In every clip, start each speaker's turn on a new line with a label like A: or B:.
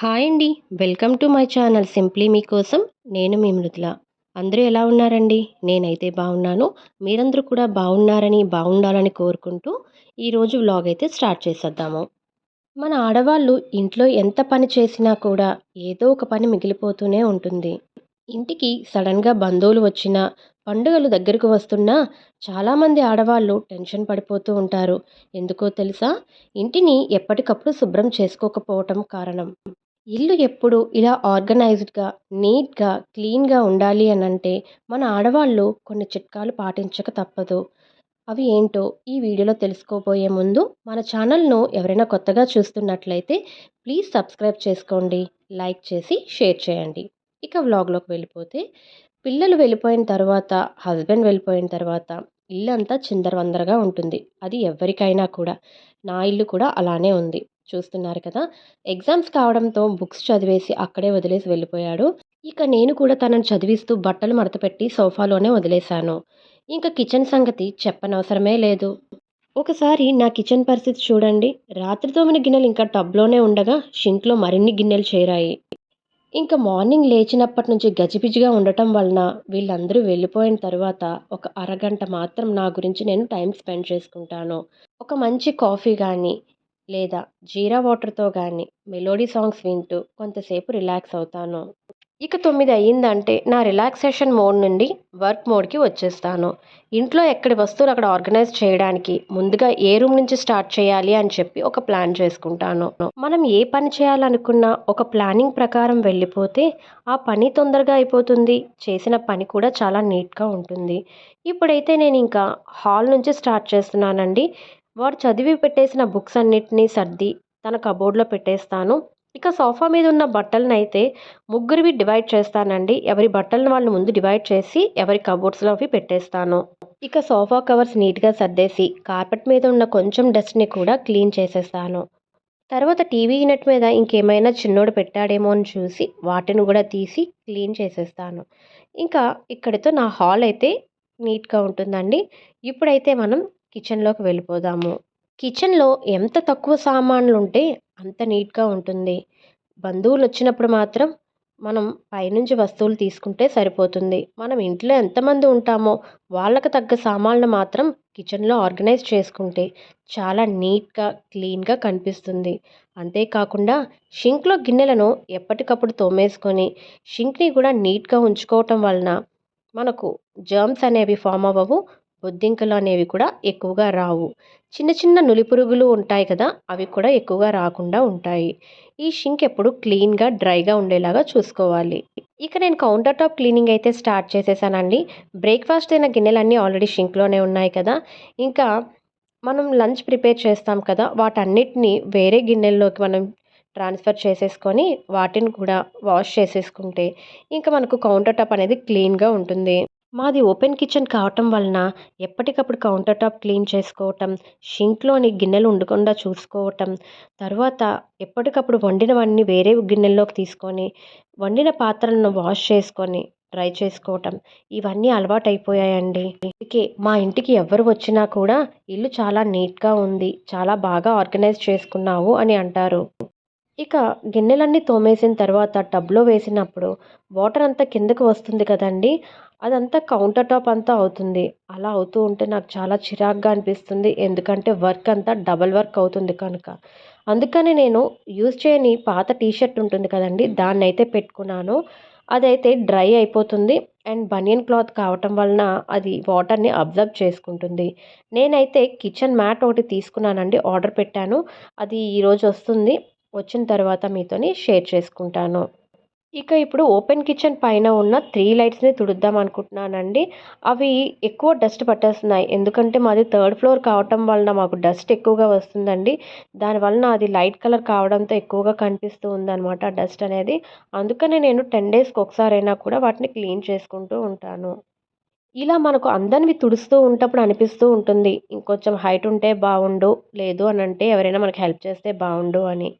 A: Hi అండి. Welcome to my channel simply మీకోసం నేను మీ మృదుల. అందరూ ఎలా ఉన్నారండి? నేనైతే బాగున్నాను. మీరందరూ కూడా బాగున్నారని బాగుండాలని కోరుకుంటూ ఈరోజు వ్లాగ్ అయితే స్టార్ట్ చేసేద్దాము. మన ఆడవాళ్ళు ఇంట్లో ఎంత పని చేసినా కూడా ఏదో ఒక పని మిగిలిపోతూనే ఉంటుంది. ఇంటికి సడన్గా బంధువులు వచ్చినా పండుగలు దగ్గరకు వస్తున్నా చాలామంది ఆడవాళ్ళు టెన్షన్ పడిపోతూ ఉంటారు. ఎందుకో తెలుసా? ఇంటిని ఎప్పటికప్పుడు శుభ్రం చేసుకోకపోవటం కారణం. ఇల్లు ఎప్పుడు ఇలా ఆర్గనైజ్డ్గా నీట్గా క్లీన్గా ఉండాలి అని అంటే మన ఆడవాళ్ళు కొన్ని చిట్కాలు పాటించక తప్పదు. అవి ఏంటో ఈ వీడియోలో తెలుసుకోబోయే ముందు మన ఛానల్ను ఎవరైనా కొత్తగా చూస్తున్నట్లయితే ప్లీజ్ సబ్స్క్రైబ్ చేసుకోండి లైక్ చేసి షేర్ చేయండి. ఇక వ్లాగ్లోకి వెళ్ళిపోతే పిల్లలు వెళ్ళిపోయిన తర్వాత హస్బెండ్ వెళ్ళిపోయిన తర్వాత ఇల్లు అంతా చిందరవందరగా ఉంటుంది. అది ఎవరికైనా కూడా. నా ఇల్లు కూడా అలానే ఉంది. చూస్తున్నారు కదా. ఎగ్జామ్స్ కావడంతో బుక్స్ చదివేసి అక్కడే వదిలేసి వెళ్ళిపోయాడు. ఇక నేను కూడా తనను చదివిస్తూ బట్టలు మడతపెట్టి సోఫాలోనే వదిలేశాను. ఇంకా కిచెన్ సంగతి చెప్పనవసరమే లేదు. ఒకసారి నా కిచెన్ పరిస్థితి చూడండి. రాత్రి తోమిన గిన్నెలు ఇంకా టబ్లోనే ఉండగా షింక్లో మరిన్ని గిన్నెలు చేరాయి. ఇంకా మార్నింగ్ లేచినప్పటి నుంచి గజిబిజిగా ఉండటం వలన వీళ్ళందరూ వెళ్ళిపోయిన తర్వాత ఒక అరగంట మాత్రం నా గురించి నేను టైం స్పెండ్ చేసుకుంటాను. ఒక మంచి కాఫీ కానీ లేదా జీరా వాటర్తో కానీ మెలోడీ సాంగ్స్ వింటూ కొంతసేపు రిలాక్స్ అవుతాను. ఇక తొమ్మిది అయ్యిందంటే నా రిలాక్సేషన్ మోడ్ నుండి వర్క్ మోడ్కి వచ్చేస్తాను. ఇంట్లో ఎక్కడి వస్తువులు అక్కడ ఆర్గనైజ్ చేయడానికి ముందుగా ఏ రూమ్ నుంచి స్టార్ట్ చేయాలి అని చెప్పి ఒక ప్లాన్ చేసుకుంటాను. మనం ఏ పని చేయాలనుకున్నా ఒక ప్లానింగ్ ప్రకారం వెళ్ళిపోతే ఆ పని తొందరగా అయిపోతుంది. చేసిన పని కూడా చాలా నీట్గా ఉంటుంది. ఇప్పుడైతే నేను ఇంకా హాల్ నుంచి స్టార్ట్ చేస్తున్నానండి. వాడు చదివి పెట్టేసిన బుక్స్ అన్నిటినీ సర్ది తన కబోర్డ్లో పెట్టేస్తాను. ఇక సోఫా మీద ఉన్న బట్టలను అయితే ముగ్గురివి డివైడ్ చేస్తానండి. ఎవరి బట్టలను వాళ్ళు ముందు డివైడ్ చేసి ఎవరి కబోర్డ్స్లో అవి పెట్టేస్తాను. ఇక సోఫా కవర్స్ నీట్గా సర్దేసి కార్పెట్ మీద ఉన్న కొంచెం డస్ట్ని కూడా క్లీన్ చేసేస్తాను. తర్వాత టీవీ యూనిట్ మీద ఇంకేమైనా చిన్నోడు పెట్టాడేమో అని చూసి వాటిని కూడా తీసి క్లీన్ చేసేస్తాను. ఇంకా ఇక్కడితో నా హాల్ అయితే నీట్గా ఉంటుందండి. ఇప్పుడైతే మనం కిచెన్లోకి వెళ్ళిపోదాము. కిచెన్లో ఎంత తక్కువ సామాన్లు ఉంటే అంత నీట్గా ఉంటుంది. బంధువులు వచ్చినప్పుడు మాత్రం మనం పైనుంచి వస్తువులు తీసుకుంటే సరిపోతుంది. మనం ఇంట్లో ఎంతమంది ఉంటామో వాళ్ళకు తగ్గ సామాన్లు మాత్రం కిచెన్లో ఆర్గనైజ్ చేసుకుంటే చాలా నీట్గా క్లీన్గా కనిపిస్తుంది. అంతేకాకుండా షింక్లో గిన్నెలను ఎప్పటికప్పుడు తోమేసుకొని షింక్ని కూడా నీట్గా ఉంచుకోవటం వలన మనకు జర్మ్స్ అనేవి ఫామ్ అవ్వవు. బొద్దింకలు అనేవి కూడా ఎక్కువగా రావు. చిన్న చిన్న నులిపురుగులు ఉంటాయి కదా అవి కూడా ఎక్కువగా రాకుండా ఉంటాయి. ఈ షింక్ ఎప్పుడు క్లీన్గా డ్రైగా ఉండేలాగా చూసుకోవాలి. ఇక నేను కౌంటర్ టాప్ క్లీనింగ్ అయితే స్టార్ట్ చేసేసానండి. బ్రేక్ఫాస్ట్ అయిన గిన్నెలన్నీ ఆల్రెడీ షింక్లోనే ఉన్నాయి కదా. ఇంకా మనం లంచ్ ప్రిపేర్ చేస్తాం కదా వాటన్నిటిని వేరే గిన్నెల్లోకి మనం ట్రాన్స్ఫర్ చేసేసుకొని వాటిని కూడా వాష్ చేసేసుకుంటే ఇంకా మనకు కౌంటర్ టాప్ అనేది క్లీన్గా ఉంటుంది. మాది ఓపెన్ కిచెన్ కావటం వలన ఎప్పటికప్పుడు కౌంటర్ టాప్ క్లీన్ చేసుకోవటం షింక్లోని గిన్నెలు ఉండకుండా చూసుకోవటం తర్వాత ఎప్పటికప్పుడు వండినవన్నీ వేరే గిన్నెల్లోకి తీసుకొని వండిన పాత్రలను వాష్ చేసుకొని డ్రై చేసుకోవటం. ఇవన్నీ అలవాటైపోయాయండి. అయిపోయాయండి అందుకే మా ఇంటికి ఎవరు వచ్చినా కూడా ఇల్లు చాలా నీట్గా ఉంది చాలా బాగా ఆర్గనైజ్ చేసుకున్నావు అని అంటారు. ఇక గిన్నెలన్నీ తోమేసిన తర్వాత టబ్లో వేసినప్పుడు వాటర్ అంతా కిందకు వస్తుంది కదండి అదంతా కౌంటర్ టాప్ అంతా అవుతుంది. అలా అవుతూ ఉంటే నాకు చాలా చిరాగ్గా అనిపిస్తుంది. ఎందుకంటే వర్క్ అంతా డబల్ వర్క్ అవుతుంది కనుక. అందుకని నేను యూజ్ చేయని పాత టీషర్ట్ ఉంటుంది కదండి దాన్ని అయితే పెట్టుకున్నాను. అదైతే డ్రై అయిపోతుంది. అండ్ బనియన్ క్లాత్ కావటం వలన అది వాటర్ని అబ్జర్వ్ చేసుకుంటుంది. నేనైతే కిచెన్ మ్యాట్ ఒకటి తీసుకున్నానండి ఆర్డర్ పెట్టాను. అది ఈరోజు వస్తుంది. వచ్చిన తర్వాత మీతోని షేర్ చేసుకుంటాను. ఇక ఇప్పుడు ఓపెన్ కిచెన్ పైన ఉన్న త్రీ లైట్స్ని తుడుద్దాం అనుకుంటున్నానండి. అవి ఎక్కువ డస్ట్ పట్టేస్తున్నాయి. ఎందుకంటే మాది థర్డ్ ఫ్లోర్ కావటం వలన మాకు డస్ట్ ఎక్కువగా వస్తుందండి. దానివలన అది లైట్ కలర్ కావడంతో ఎక్కువగా కనిపిస్తూ ఉందన్నమాట డస్ట్ అనేది. అందుకనే నేను టెన్ డేస్కి ఒకసారైనా కూడా వాటిని క్లీన్ చేసుకుంటూ ఉంటాను. ఇలా మనకు అందరివి తుడుస్తూ ఉంటప్పుడు అనిపిస్తూ ఉంటుంది. ఇంకొంచెం హైట్ ఉంటే బాగుండు లేదు అని అంటే ఎవరైనా మనకు హెల్ప్ చేస్తే బాగుండు అని.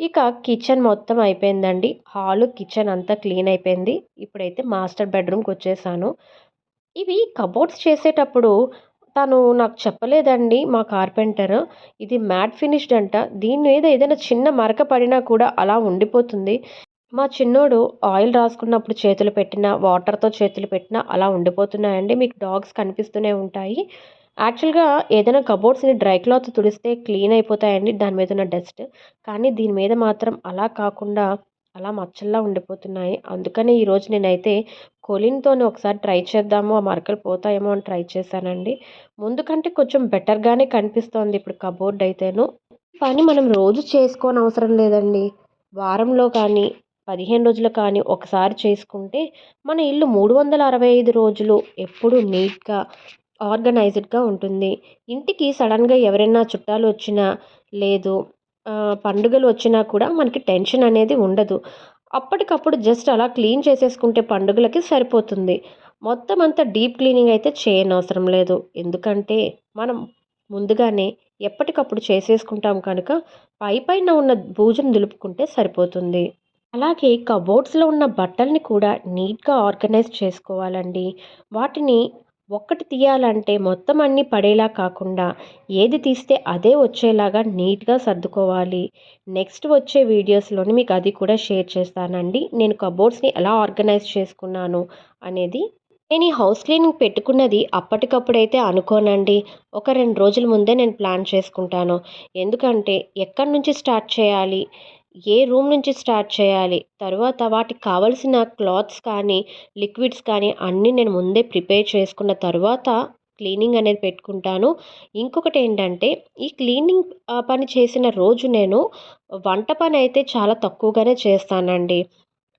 A: ఇక కిచెన్ మొత్తం అయిపోయిందండి. హాలు కిచెన్ అంతా క్లీన్ అయిపోయింది. ఇప్పుడైతే మాస్టర్ బెడ్రూమ్కి వచ్చేసాను. ఇవి కబోర్డ్స్ చేసేటప్పుడు తను నాకు చెప్పలేదండి మా కార్పెంటర్. ఇది మ్యాట్ ఫినిష్డ్ అంట. దీని మీద ఏదైనా చిన్న మరక పడినా కూడా అలా ఉండిపోతుంది. మా చిన్నోడు ఆయిల్ రాసుకున్నప్పుడు చేతులు పెట్టినా వాటర్తో చేతులు పెట్టినా అలా ఉండిపోతున్నాయండి. మీకు డాగ్స్ కనిపిస్తూనే ఉంటాయి. యాక్చువల్గా ఏదైనా కబోర్డ్స్ని డ్రై క్లాత్ తుడిస్తే క్లీన్ అయిపోతాయండి దాని మీద ఉన్న డస్ట్. కానీ దీని మీద మాత్రం అలా కాకుండా అలా మచ్చల్లా ఉండిపోతున్నాయి. అందుకని ఈరోజు నేనైతే కొలిన్తోనే ఒకసారి ట్రై చేద్దాము ఆ మరకలు పోతాయేమో అని ట్రై చేశానండి. ముందు కంటే కొంచెం బెటర్గానే కనిపిస్తోంది ఇప్పుడు కబోర్డ్ అయితేను. పని మనం రోజు చేసుకోని అవసరం లేదండి. వారంలో కానీ పదిహేను రోజులు కానీ ఒకసారి చేసుకుంటే మన ఇల్లు మూడు వందల అరవై ఐదు రోజులు ఎప్పుడు నీట్గా ఆర్గనైజ్డ్గా ఉంటుంది. ఇంటికి సడన్గా ఎవరైనా చుట్టాలు వచ్చినా లేదు పండుగలు వచ్చినా కూడా మనకి టెన్షన్ అనేది ఉండదు. అప్పటికప్పుడు జస్ట్ అలా క్లీన్ చేసేసుకుంటే పండుగలకి సరిపోతుంది. మొత్తం అంతా డీప్ క్లీనింగ్ అయితే చేయనవసరం లేదు. ఎందుకంటే మనం ముందుగానే ఎప్పటికప్పుడు చేసేసుకుంటాం కనుక పై పైన ఉన్న బూజును దులుపుకుంటే సరిపోతుంది. అలాగే కబోర్డ్స్లో ఉన్న బట్టల్ని కూడా నీట్గా ఆర్గనైజ్ చేసుకోవాలండి. వాటిని ఒక్కటి తీయాలంటే మొత్తం అన్నీ పడేలా కాకుండా ఏది తీస్తే అదే వచ్చేలాగా నీట్గా సర్దుకోవాలి. నెక్స్ట్ వచ్చే వీడియోస్లోని మీకు అది కూడా షేర్ చేస్తానండి. నేను కబోర్డ్స్ని ఎలా ఆర్గనైజ్ చేసుకున్నాను అనేది నేను ఈ హౌస్ క్లీనింగ్ పెట్టుకున్నది అప్పటికప్పుడైతే అనుకోనండి. ఒక రెండు రోజుల ముందే నేను ప్లాన్ చేసుకుంటాను. ఎందుకంటే ఎక్కడి నుంచి స్టార్ట్ చేయాలి? ఏ రూమ్ నుంచి స్టార్ట్ చేయాలి? తర్వాత వాటికి కావలసిన క్లాత్స్ కానీ లిక్విడ్స్ కానీ అన్నీ నేను ముందే ప్రిపేర్ చేసుకున్న తర్వాత క్లీనింగ్ అనేది పెట్టుకుంటాను. ఇంకొకటి ఏంటంటే ఈ క్లీనింగ్ పని చేసిన రోజు నేను వంట పని అయితే చాలా తక్కువగానే చేస్తానండి.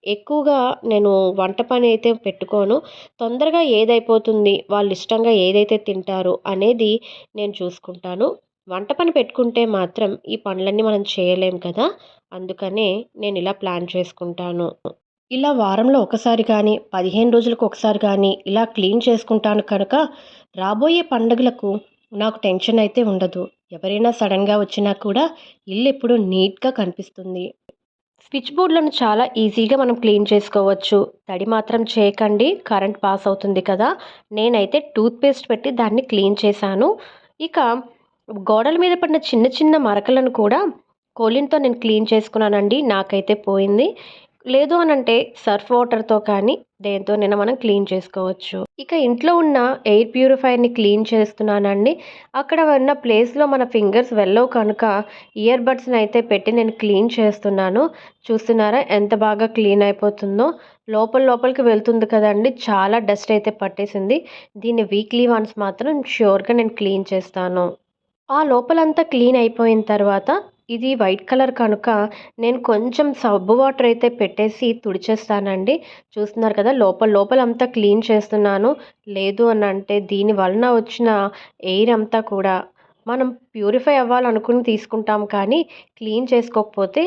A: ఎక్కువగా నేను వంట పని అయితే పెట్టుకోను. తొందరగా ఏదైపోతుంది వాళ్ళు ఇష్టంగా ఏదైతే తింటారు అనేది నేను చూసుకుంటాను. వంట పని పెట్టుకుంటే మాత్రం ఈ పనులన్నీ మనం చేయలేం కదా? అందుకనే నేను ఇలా ప్లాన్ చేసుకుంటాను. ఇలా వారంలో ఒకసారి కానీ పదిహేను రోజులకు ఒకసారి కానీ ఇలా క్లీన్ చేసుకుంటాను కనుక రాబోయే పండుగలకు నాకు టెన్షన్ అయితే ఉండదు. ఎవరైనా సడన్గా వచ్చినా కూడా ఇల్లు ఎప్పుడు నీట్గా కనిపిస్తుంది. స్విచ్ బోర్డులను చాలా ఈజీగా మనం క్లీన్ చేసుకోవచ్చు. తడి మాత్రం చేయకండి. కరెంట్ పాస్ అవుతుంది కదా? నేనైతే టూత్పేస్ట్ పెట్టి దాన్ని క్లీన్ చేశాను. ఇక గోడల మీద పడిన చిన్న చిన్న మరకలను కూడా కోలిన్తో నేను క్లీన్ చేసుకున్నానండి. నాకైతే పోయింది. లేదు అని అంటే సర్ఫ్ వాటర్తో కానీ దేంతోనైనా మనం క్లీన్ చేసుకోవచ్చు. ఇక ఇంట్లో ఉన్న ఎయిర్ ప్యూరిఫైర్ని క్లీన్ చేస్తున్నానండి. అక్కడ ఉన్న ప్లేస్లో మన ఫింగర్స్ వెళ్ళవు కనుక ఇయర్ బడ్స్ని అయితే పెట్టి నేను క్లీన్ చేస్తున్నాను. చూస్తున్నారా ఎంత బాగా క్లీన్ అయిపోతుందో. లోపల లోపలికి వెళ్తుంది కదండి. చాలా డస్ట్ అయితే పట్టేసింది. దీన్ని వీక్లీ వన్స్ మాత్రం షూర్గా నేను క్లీన్ చేస్తాను. ఆ లోపలంతా క్లీన్ అయిపోయిన తర్వాత ఇది వైట్ కలర్ కనుక నేను కొంచెం సబ్బు వాటర్ అయితే పెట్టేసి తుడిచేస్తానండి. చూస్తున్నారు కదా లోపల లోపల అంతా క్లీన్ చేస్తున్నాను. లేదు అని అంటే దీని వలన వచ్చిన ఎయిర్ అంతా కూడా మనం ప్యూరిఫై అవ్వాలనుకుని తీసుకుంటాం కానీ క్లీన్ చేసుకోకపోతే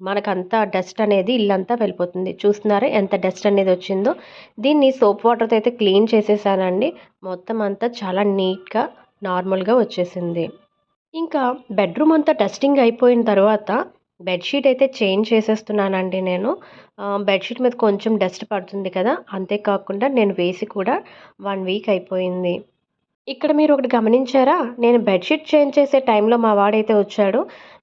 A: మనకంతా డస్ట్ అనేది ఇల్లంతా వెళ్ళిపోతుంది. చూస్తున్నారా ఎంత డస్ట్ అనేది వచ్చిందో. దీన్ని సోప్ వాటర్తో అయితే క్లీన్ చేసేసానండి. మొత్తం అంతా చాలా నీట్గా నార్మల్గా వచ్చేసింది. ఇంకా బెడ్రూమ్ అంతా డస్టింగ్ అయిపోయిన తర్వాత బెడ్షీట్ అయితే చేంజ్ చేసేస్తున్నానండి నేను. బెడ్షీట్ మీద కొంచెం డస్ట్ పడుతుంది కదా అంతేకాకుండా నేను వేసి కూడా వన్ వీక్ అయిపోయింది. ఇక్కడ మీరు ఒకటి గమనించారా? నేను బెడ్షీట్ చేంజ్ చేసే టైంలో మా వాడైతే వచ్చాడు.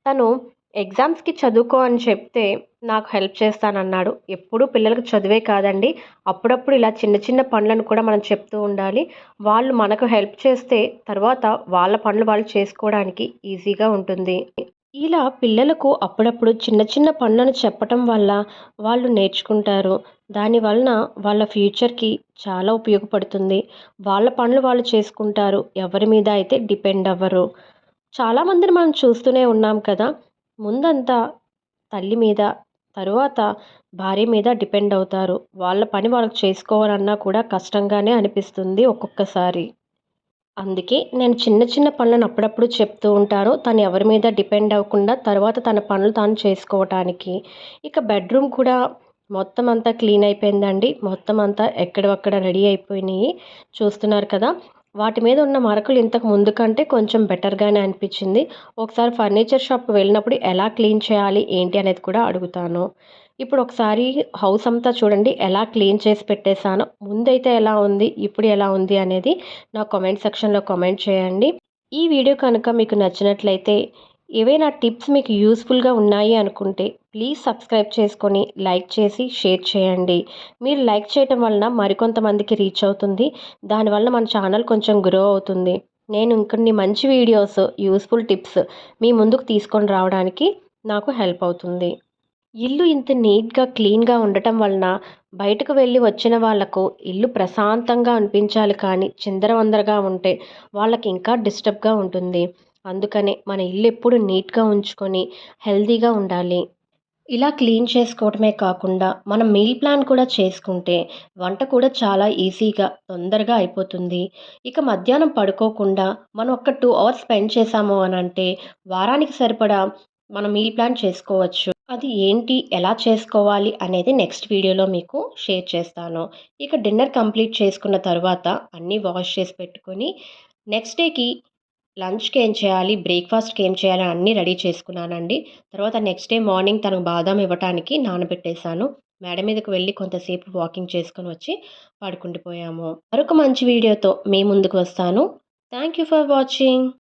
A: తను ఎగ్జామ్స్కి చదువుకో అని చెప్తే నాకు హెల్ప్ చేస్తానన్నాడు. ఎప్పుడూ పిల్లలకు చదివే కాదండి. అప్పుడప్పుడు ఇలా చిన్న చిన్న పనులను కూడా మనం చెప్తూ ఉండాలి. వాళ్ళు మనకు హెల్ప్ చేస్తే తర్వాత వాళ్ళ పనులు వాళ్ళు చేసుకోవడానికి ఈజీగా ఉంటుంది. ఇలా పిల్లలకు అప్పుడప్పుడు చిన్న చిన్న పనులను చెప్పటం వల్ల వాళ్ళు నేర్చుకుంటారు. దాని వలన వాళ్ళ ఫ్యూచర్కి చాలా ఉపయోగపడుతుంది. వాళ్ళ పనులు వాళ్ళు చేసుకుంటారు. ఎవరి మీద అయితే డిపెండ్ అవ్వరు. చాలామందిని మనం చూస్తూనే ఉన్నాం కదా. ముందంతా తల్లి మీద తరువాత భార్య మీద డిపెండ్ అవుతారు. వాళ్ళ పని వాళ్ళకి చేసుకోవాలన్నా కూడా కష్టంగానే అనిపిస్తుంది ఒక్కొక్కసారి. అందుకే నేను చిన్న చిన్న పనులను అప్పుడప్పుడు చెప్తూ ఉంటాను. తను ఎవరి మీద డిపెండ్ అవ్వకుండా తర్వాత తన పనులు తాను చేసుకోవటానికి. ఇక బెడ్రూమ్ కూడా మొత్తం అంతా క్లీన్ అయిపోయిందండి. మొత్తం అంతా ఎక్కడక్కడ రెడీ అయిపోయినాయి. చూస్తున్నారు కదా వాటి మీద ఉన్న మరకలు ఇంతకు ముందు కంటే కొంచెం బెటర్గానే అనిపించింది. ఒకసారి ఫర్నిచర్ షాప్ వెళ్ళినప్పుడు ఎలా క్లీన్ చేయాలి ఏంటి అనేది కూడా అడుగుతాను. ఇప్పుడు ఒకసారి హౌస్ అంతా చూడండి ఎలా క్లీన్ చేసి పెట్టేశానో ముందైతే ఎలా ఉంది ఇప్పుడు ఎలా ఉంది అనేది నా కామెంట్ సెక్షన్లో కామెంట్ చేయండి. ఈ వీడియో కనుక మీకు నచ్చినట్లయితే ఏవైనా టిప్స్ మీకు యూస్ఫుల్గా ఉన్నాయి అనుకుంటే ప్లీజ్ సబ్స్క్రైబ్ చేసుకొని లైక్ చేసి షేర్ చేయండి. మీరు లైక్ చేయటం వలన మరికొంతమందికి రీచ్ అవుతుంది. దానివల్ల మన ఛానల్ కొంచెం గ్రో అవుతుంది. నేను ఇంకొన్ని మంచి వీడియోస్ యూస్ఫుల్ టిప్స్ మీ ముందుకు తీసుకొని రావడానికి నాకు హెల్ప్ అవుతుంది. ఇల్లు ఇంత నీట్గా క్లీన్గా ఉండటం వలన బయటకు వెళ్ళి వచ్చిన వాళ్ళకు ఇల్లు ప్రశాంతంగా అనిపించాలి కానీ చిందరవందరగా ఉంటే వాళ్ళకి ఇంకా డిస్టర్బ్గా ఉంటుంది. అందుకనే మన ఇల్లు ఎప్పుడు నీట్గా ఉంచుకొని హెల్తీగా ఉండాలి. ఇలా క్లీన్ చేసుకోవటమే కాకుండా మనం మీల్ ప్లాన్ కూడా చేసుకుంటే వంట కూడా చాలా ఈజీగా తొందరగా అయిపోతుంది. ఇక మధ్యాహ్నం పడుకోకుండా మనం ఒక టూ అవర్స్ స్పెండ్ చేసాము అని అంటే వారానికి సరిపడా మనం మీల్ ప్లాన్ చేసుకోవచ్చు. అది ఏంటి ఎలా చేసుకోవాలి అనేది నెక్స్ట్ వీడియోలో మీకు షేర్ చేస్తాను. ఇక డిన్నర్ కంప్లీట్ చేసుకున్న తర్వాత అన్నీ వాష్ చేసి పెట్టుకొని నెక్స్ట్ డేకి లంచ్కి ఏం చేయాలి? బ్రేక్ఫాస్ట్కి ఏం చేయాలి? అన్నీ రెడీ చేసుకున్నానండి. తర్వాత నెక్స్ట్ డే మార్నింగ్ తనకు బాదం ఇవ్వటానికి నానబెట్టేశాను. మేడ మీదకు వెళ్ళి కొంతసేపు వాకింగ్ చేసుకొని వచ్చి పడుకుండిపోయాము. మరొక మంచి వీడియోతో మీ ముందుకు వస్తాను. Thank you for watching.